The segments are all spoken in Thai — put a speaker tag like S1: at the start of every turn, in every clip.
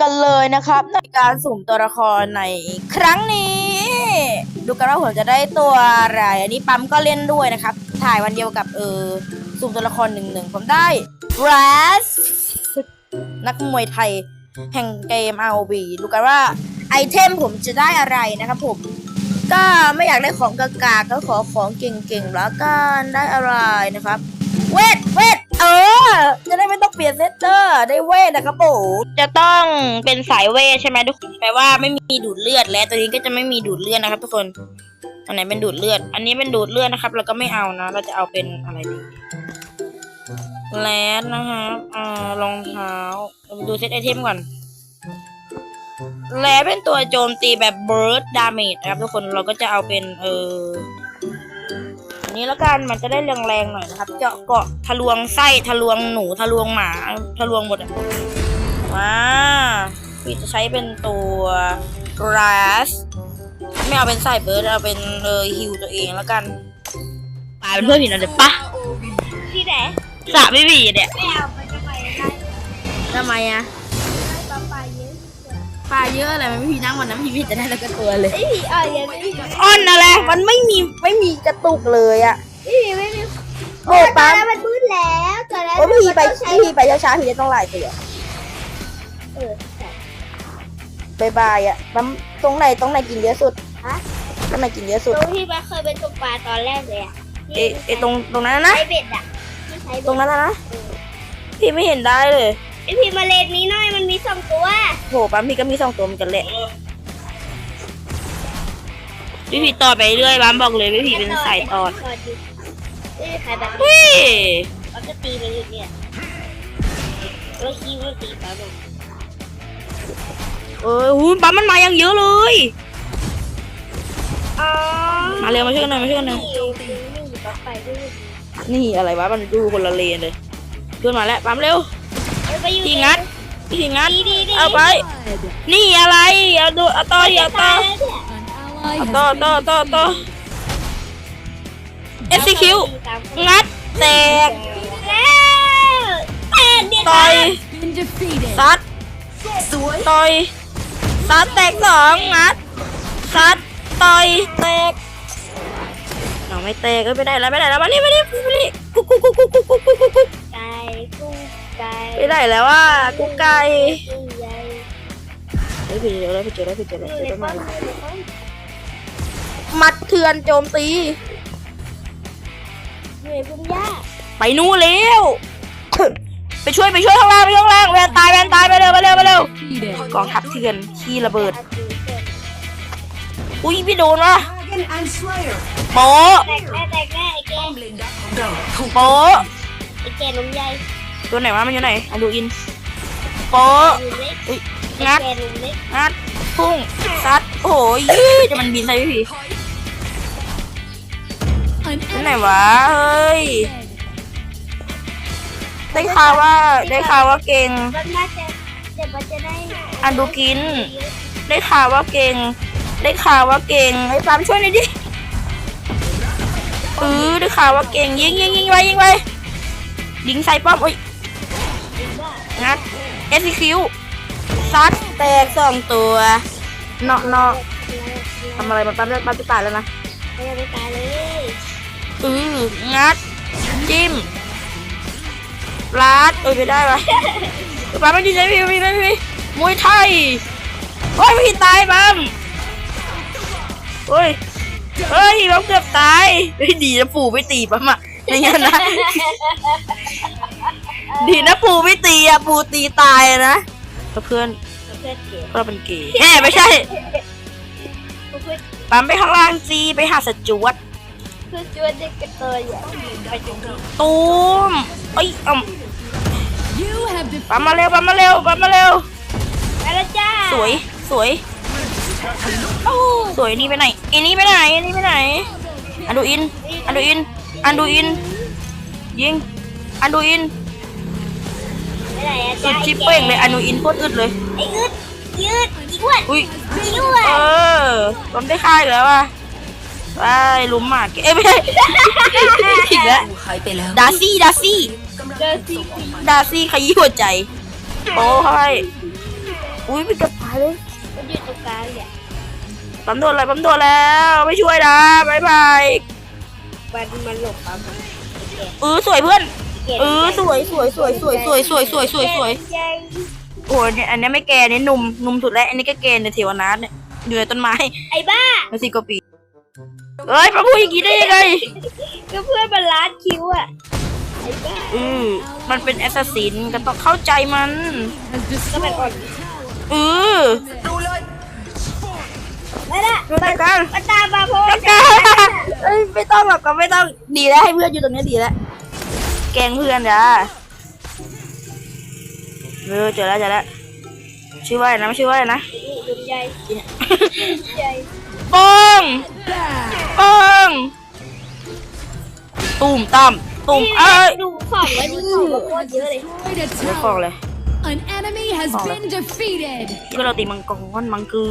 S1: กันเลยนะครับ ในการสุ่มตัวละครในครั้งนี้ ดูกันว่าผมจะได้ตัวอะไรอันนี้ปั๊มก็เล่นด้วยนะครับ ถ่ายวันเดียวกับเออสุ่มตัวละครหนึ่งหนึ่งผมได้ r a s นักมวยไทยแห่งเกม ROV ดูกันว่าไอเทมผมจะได้อะไรนะครับผม ก็ไม่อยากได้ของกากาก็ขอของเก่งๆแล้วกันได้อะไรนะครับ เวทเวทเออ จะได้ไม่ต้องเปลี่ยนเซตเตอร์ได้เวทนะครับผมจะต้องเป็นสายเวทใช่ไหมทุกคนแปลว่าไม่มีดูดเลือดและตัวนี้ก็จะไม่มีดูดเลือดนะครับ ทุกคนอันไหนเป็นดูดเลือด อันนี้เป็นดูดเลือดนะครับ เราก็ไม่เอานะ เราจะเอาเป็นอะไรดีแลดนะครับอ่ารองเท้าเรามาดูเซตไอเทมก่อนแลดเป็นตัวโจมตีแบบ burst damage นะครับทุกคนเราก็จะเอาเป็นเออ นนี้แล้วกันมันจะได้แรงๆหน่อยนะครับ เจาะเกาะทะลวงไส้ทะลวงหนูทะลวงหมาทะลวงหมดอะมาพี่จะใช้เป็นตัว grass ไม่เอาเป็นไส้เบิร์ดเอาเป็นเออฮิวตัวเองแล้วกันปาเป็นเพื่อนผีหน่อยเดี๋ยวปะ
S2: ที่ไหน
S1: สระไม่ผีเนี่ย
S2: ไม่เอาไปทำไมได้
S1: ทำไมอะ
S2: ปลาเยอะ
S1: อะไรมันไม่ผีนั่งวันนั้นผีผีจะได้แล้วก็ตัวเลย
S2: ไอ้ผีอ่อนยังไม่มี
S1: อ้อนอะไร มันไม่มีไม่มีกระตุกเลยอะ
S2: ไอ้ผีไม่มี
S1: โอ้ปั๊ม
S2: แล้วมันมืดแล้วตอนนั้น
S1: โอ้พี่ไป
S2: มันต้องใช้
S1: พี่ไปช้าๆพี่จะต้องไล่ตัว
S2: เออใช่
S1: บายบายอะปั๊มตรงไหนตรงไหนกินเยอะสุด
S2: ฮะ
S1: ตรงไหนกินเยอะสุด
S2: ตรงที่มันเคยเป็นตกปลาตอนแรกเลยอะ
S1: เอะเอะตรงตรงนั้นนะนะ
S2: ใช้เบ็ดอะที่ใช้
S1: ต
S2: เบ็
S1: ร
S2: ด
S1: งนั้นนะนะพี่ไม่เห็นได้เลย
S2: ไอ้ผีมาเลนนี้หน่อยมันมีสองตัว
S1: โหปั๊มพี่ก็มีสองตัวเหมือนกันแหละพี่ผีต่อไปเรื่อยปั๊มบอกเลยพี่ผีเป็นสายตอด
S2: ตอดอยู่ไม่มีใครแบบนี้
S1: เฮ้ย
S2: เขาจะตีไปอยู่เนี่ยแล้วคิดว่าตีปลาบอก
S1: เออหูปั๊มมันมายังเยอะเลย
S2: อ๋อ
S1: มาเร็วมาช่วยกันหน่อยมาช่วยกันหน่อย
S2: นี่นี่ปลาไปด้วย
S1: นี่อะไรวะมันดูคนละเลนเลยเพื่อนมาแล้วปั๊มเร็ว
S2: เอ้ยไปอยู่
S1: พี่งัดพี่งัดเอาไป นี่อะไรเอาดูเอาต่อเอาต่อ
S2: เอา
S1: ต่อต่อต่อต่อคิวงัดแตกต่อยซัดต่อยซัดแตกสองงัดซัดต่อยแตกเราไม่แตกก็ไม่ได้แล้วไม่ได้แล้วมานี่มานี่มานี่กุ๊กกุ๊กกุ๊กกุ๊กกุ๊กกุ๊ก
S2: ไก่
S1: ไม่ได้แล้วว่ากุ๊กไก่
S2: กุ้งใหญ่
S1: เฮ้ยพี่เจอแล้วพี่เจอแล้วพี่เจอแล้ว
S2: อยู่
S1: เจอ
S2: ใน
S1: แล้ว
S2: ป้อ
S1: มาม
S2: อยู่ในป้อม
S1: มัดเถื่อนโจมตี
S2: อยู่ในพุ่มหญ้า
S1: ไปนู่นเร็วไปช่วยไปช่วยข้างล่างไปช่วยข้างล่างแวนตายแวนตายไปเร็วไปเร็วไปเร็ว
S3: Defeated.
S1: กองทัพเถื่อนขี้ระเบิด
S2: อาดูเสร็จ
S1: อุ้ยพี่โดนวะ
S4: Dragon and Slayer
S1: โป๊ะ
S2: แตกแน่แตกแน่ไอ้แก
S4: ป้อมเลนดักของเราถูก
S1: โป๊ะ
S2: ไอ้แกนมใหญ่
S1: ตัวไหนวะมันอยู่ไหนอะดูอินโป๊ะ
S2: นมเล็ก
S1: อุ้ย
S2: ไอ้
S1: งัด
S2: แกนมเล็ก
S1: งัดพุ่งซัดโอ้ยยี่จะมันบินใส่พี่ผี
S3: An
S1: ตัวไหนวะเฮ้ยได้ข่าวว่าได้ข่าวว่าเก่ง
S2: มันน่าจะเดี๋ยวมันจะได้
S1: อันดูกิน ได้ข่าวว่าเก่ง ได้ข่าวว่าเก่งไอ้ปามช่วยหน่อยดิเออได้ข่าวว่าเก่งยิงยิงยิงไว้ยิงไว้ยิงใส่ป้อมอุ้ย งัดเอสคิวซัดแตกสองตัวเนาะเนาะทำอะไรมันปั๊มปั๊มจะตายแล้วนะ
S2: ไม่ยังไม่ตายเลย
S1: เอองัด จิ้มลาดเอ้ยไม่ได้ปะปั๊มไม่ดีใจพี่พี่พี่พี่มวยไทยโอ้ยพี่ตายปั๊มเฮ้ยเฮ้ยปั๊มเกือบตายเฮ้ยดีนะปู่ไม่ตีปั๊มอะอย่างนั้นนะ ดีนะปู่ไม่ตีอะปู่ตีตายอะนะเพื่อน
S2: เพื่อนเก๋
S1: เราเป็นเกย์แหมไม่ใช่
S2: เพื่อน
S1: ปั๊มไปข้างล่างซีไปหาสจวต
S2: เพื่อนชวนเด็กกระเตยอะไปจุดนี้
S1: ตูมเอ้ยอ่ำ
S3: You have defeated.
S1: ปั๊มมาเร็วปั๊มมาเร็วปั๊มมาเร็ว
S2: ไปแล้วจ้า
S1: สวยสวย โอ้สวยนี่ไปไหนอันนี้ไปไหนอันนี้ไปไหน อันดูอิน อันดูอิน อันดูอิน ยิง อันดูอิน
S2: ไปไหนอะ
S1: สุ
S2: จ้า
S1: ดชิปเป้งเลยอันดูอินโคตรอึดเลย
S2: ไอ้อึดยืดอีอ้วน
S1: อุ้ย
S2: อีอ้วน
S1: เออปั๊มได้ค่ายแล้วว่ะไปลุมหมากเอ้ยไม่ใช่อีกแล้ว
S4: หายไปแล้ว
S1: ดาซี่ดาซี่
S2: เจอซี
S1: ดาซี่ขยี้หัวใจโอ้เข้าไปอุ้ยพี่กระพายเลย
S2: มันอยู่ตรงกลางเนี่ย
S1: ปั๊มโดนอะไรปั๊มโดนแล้ว ไม่ช่วยนะบายบาย
S2: มันมันหลบปั๊มอะ
S1: เออสวยเพื่อน
S2: เก่ง
S1: เออสวยสวยสวยสวยสวยสวยสวยสวยสวย
S2: ใหญ่
S1: โอ้ยเนี่ยอันเนี้ยไม่แก่เนี่ยหนุ่มหนุ่มสุดแล้วอันนี้ก็แก่เนี่ยเทวนาทเนี่ยอยู่ในต้นไม้
S2: ไอ้บ้า
S1: มาสิกว่าปีเอ้ยมาพูดอย่างนี้ได้ยังไง
S2: ก็เพื่อนมันล้านคิวอะไอ้บ้า
S1: อือมันเป็นแอสซัสซินก็ต้องเข้าใจมัน
S3: Has
S2: ก็มันอ่อน
S1: เออ
S2: ไม่ละ
S1: ดูตะการ
S2: มันตามมาเพราะ
S1: ตะ
S2: ว่า
S1: การเอ้ยไม่ต้องหรอกก็ไม่ต้องดีแล้วให้เพื่อนอยู่ตรงเนี้ยดีแล้ว แกล้งเพื่อนจ้ะเออเจอแล้วเจอแล้วชื่อว่าอะไรนะไม่ชื่อว่าอะไรนะ
S2: ดุมใหญ่ใหญ่
S1: ป้องป้องตุ่มต่ำตุ่มเอ้ย
S2: ดูของไว้ดูของมาโคตรเยอะเลย
S3: destroyed a
S1: ไม่ฟอง
S3: tower.
S1: เลย
S3: An enemy has been defeated.
S1: ที่เราตีมังกรมังคือ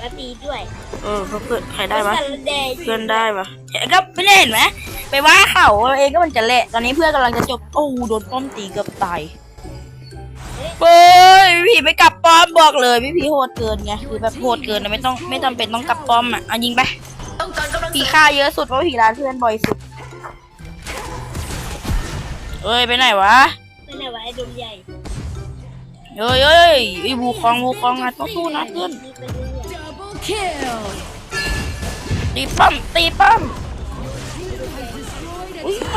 S2: มาตีด้วย
S1: เออเขาเพื่อนใครได้ปะ
S2: สารแดง
S1: เพื่อนได้ปะเห็นก็ไม่ได้เห็นไหม ไปว่าเขาเองก็มันจะเละตอนนี้เพื่อนกำลังจะจบโอ้โดนป้อมตีเกือบตายเฮ้ยพี่ผีไปกลับป้อมบอกเลยพี่ผีโหดเกินไงคือแบบโหดเกินนะไม่ต้องไม่จำเป็นต้องกลับป้อมอะเอายิงไป
S4: ต้องการกำลัง
S1: ผีฆ่าเยอะสุดเพราะว่าผีร้านเพื่อนบ่อยสุดเอ้ยไปไหนวะ
S2: ไม่ไหนวะไอ้ดุมใหญ่
S1: เอ้ยเอ้ยไอ้บูคองบูคองนะต้องสู้นะเพื่อน
S2: นี่เป็นเรื่องใหญ่
S3: Double kill.
S1: ตีป้อมตีป้อม เ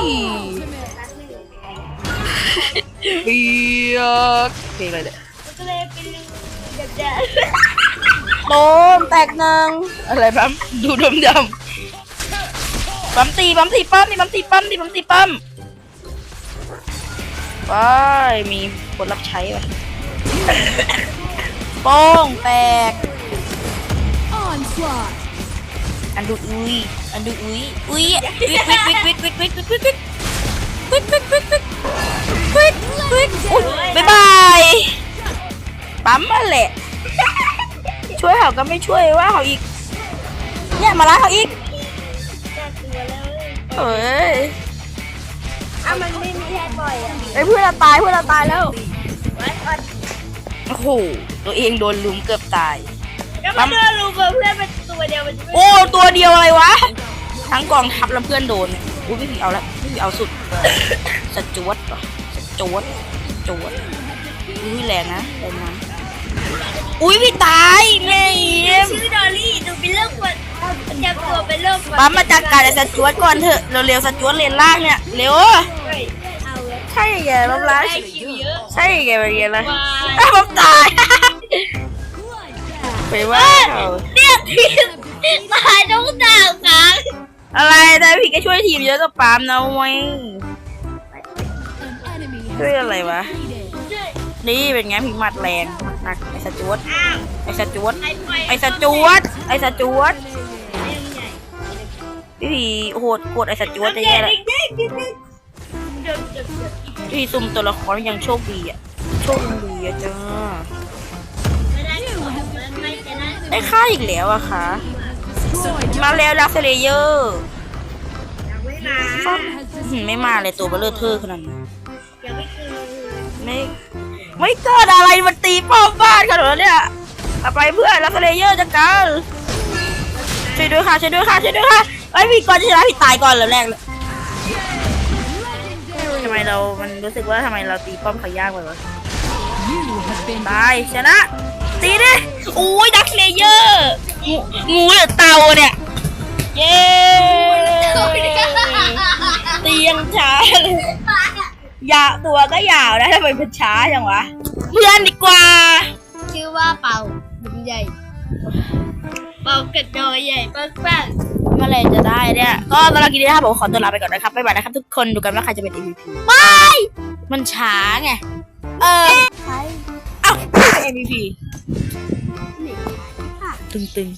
S1: บียกเพลงอะไรเนี่ย
S2: ก็เลยเป็นเรื่องใหญ่
S1: โตมแตกนึ่งอะไรปั๊มดูดมดำปั๊มตีปั๊มตีป้อมนี่ปั๊มตีป้อมนี่ปั๊มตีป้อมไปมีคนรับใช้ไปโป้องแตกอันดูอุ้ย อันดูอุ้ยอุ้ยวิกวิกวิกวิกวิกวิกวิกวิกวิกวิกวิกวิกวิกวิกวิกวิกอุ้ยบ๊ายบายปั๊มมาแหละช่วยเขาก็ไม่ช่วยว่าเขาอีกเนี่ยมาล้าเขาอีกเอ้ย
S2: อะมันไม่มีแค่บ่อยอะ
S1: ไอ้เพื่อนเราตายเพื่อนเราตายแล้วโอ้โหตัวเองโดนลุมเกือบตาย
S2: ก็ไม่โดนรูเบอร์เพื่อนเป็น ตัวเดียวมันจะไม่
S1: โอ้ตัวเดียวอะไรวะ ทั้งกองทัพแล้วเพื่อนโดนเนี่ยอุ้ยพี่ผีเอาละพี่ผีเอาสุดสจวตป่ะสจวตสจวตอุ้ยแรงนะแรงนะอุ้ยพี่ตายแม่เยี่ยม
S2: ชื่อดอลลี่ดูเป็นเรื่องควรประจำตัวเป็นเรื่องควร
S1: ปั๊มมาจัดการไอ้สจวตก่อนเถอะเร็วๆสจวตเลนล่างเนี่ยเร็ว
S2: เฮ้ยเอาเลย
S1: ใช่ไงล้มร้าย
S2: ได้คิวเยอะ
S1: ใช่ไงมาเรียนเลย
S2: ว้าย
S1: อ้าวผมตาย ไปว่าเขา
S2: เนี่ยทีมตายต้องดาวครั้ง
S1: อะไรแต่พี่ก็ช่วยทีมเยอะกับปาล์มนะเว้ย
S3: An enemy has
S1: ช่วยอะไรวะ
S3: defeated.
S1: นี่เป็นไงพี่หมัดแรงหนักไอ้สจวต
S2: อ้าว
S1: ไอ้สจวต
S2: ไอ้ไฟ
S1: ไอ้สจวตไอ้สจวต
S2: เรื่องใหญ่
S1: พี่พีโหดโหดไอ้สจวต
S2: เด็
S1: จะแย่
S2: ก
S1: แล้ว
S2: เด็กเด็กเด็กเด็กเด็กเด็ก
S1: พี่พีซุ่มตัวละครยังโชคดีอะโชคดีอะจ้า
S2: ได้
S1: ค่าอีกแล้วอะค่ะ
S3: Destroyed.
S1: มาแล้วดักเซเลเยอร์
S2: ยังไม่มา
S1: หืมไม่มาเลยตัวเบลเลอร์เทอร์ขนาดนั้น
S2: ยังไม่คือ
S1: ไม่ไม่เกิดอะไรมันตีป้อมบ้านขนาดนั้นเนี่ยเอาไปเพื่อนดักเซเลเยอร์จัดการช่วยด้วยค่ะช่วยด้วยค่ะช่วยด้วยค่ะไอ้ยพี่ก่อนจะชนะพี่ตายก่อนเลยแรกเลยทำไมเรา มันรู้สึกว่าทำไมเราตีป้อมเขายากไปวะ
S3: You have been
S1: ตายชนะ ตีดิอุ้ยดักเลเยอร์งูงูหรือเตาเนี่ย เย้ตียังช้าเลยยาตัวก็ยาวนะทำไมเป็นช้าจังวะเพื่อนดีกว่า
S2: ชื่อว่าเป่าบุญใหญ่ เป่ากระโดดใหญ่ปัง
S1: เมื่อไหรจะได้เนี่ย ก็สำหรับคลิปนี้นะครับผมขอตัวลาไปก่อนนะครับบ๊ายบายนะครับทุกคนดูกันว่าใครจะเป็น MVP ไม่มันช้าไง เออเอ้าเป็น MVP tương tình